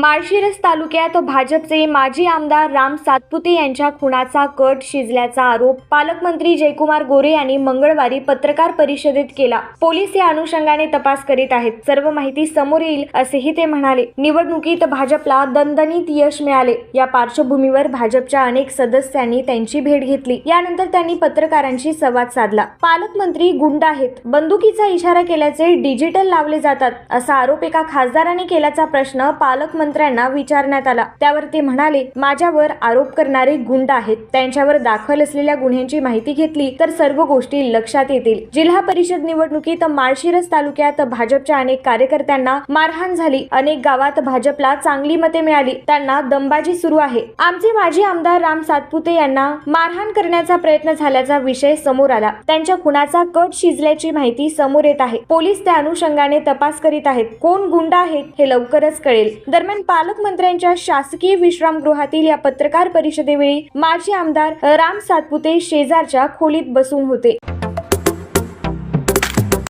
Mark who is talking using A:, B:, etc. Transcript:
A: माळशिरस तालुक्यात भाजपचे माजी आमदार राम सातपुते यांच्या खुनाचा कट शिजल्याचा आरोप पालकमंत्री जयकुमार गोरे यांनी मंगळवारी पत्रकार परिषदेत केला. पोलीस या अनुषंगाने तपास करीत आहेत. सर्व माहिती समोर येईल असेही ते म्हणाले. निवडणुकीत भाजपला दणदणीत यश मिळाले. या पार्श्वभूमीवर भाजपच्या अनेक सदस्यांनी त्यांची भेट घेतली. यानंतर त्यांनी पत्रकारांशी संवाद साधला. पालकमंत्री गुंड आहेत. बंदुकीचा इशारा केल्याचे डिजिटल लावले जातात असा आरोप एका खासदाराने केल्याचा प्रश्न पालकमंत्री मुख्यमंत्र्यांना विचारण्यात आला. त्यावर ते म्हणाले माझ्यावर आरोप करणारे गुंड आहेत. त्यांच्यावर दाखल असलेल्या गुन्ह्यांची माहिती घेतली तर सर्व गोष्टी लक्षात येतील. जिल्हा परिषद निवडणुकीत माळशिरस तालुक्यात भाजपच्या अनेक कार्यकर्त्यांना मारहाण झाली. अनेक गावात भाजपला चांगली मते मिळाली. त्यांना दमबाजी सुरू आहे. आमचे माजी आमदार राम सातपुते यांना मारहाण करण्याचा प्रयत्न झाल्याचा विषय समोर आला. त्यांच्या खुनाचा कट शिजल्याची माहिती समोर येत आहे. पोलीस त्या अनुषंगाने तपास करीत आहेत. कोण गुंड आहेत हे लवकरच कळेल. दरम्यान दरम्यान पालकमंत्र्यांच्या शासकीय विश्रामगृहातील या पत्रकार परिषदेवेळी माजी आमदार राम सातपुते शेजारच्या खोलीत बसून होते.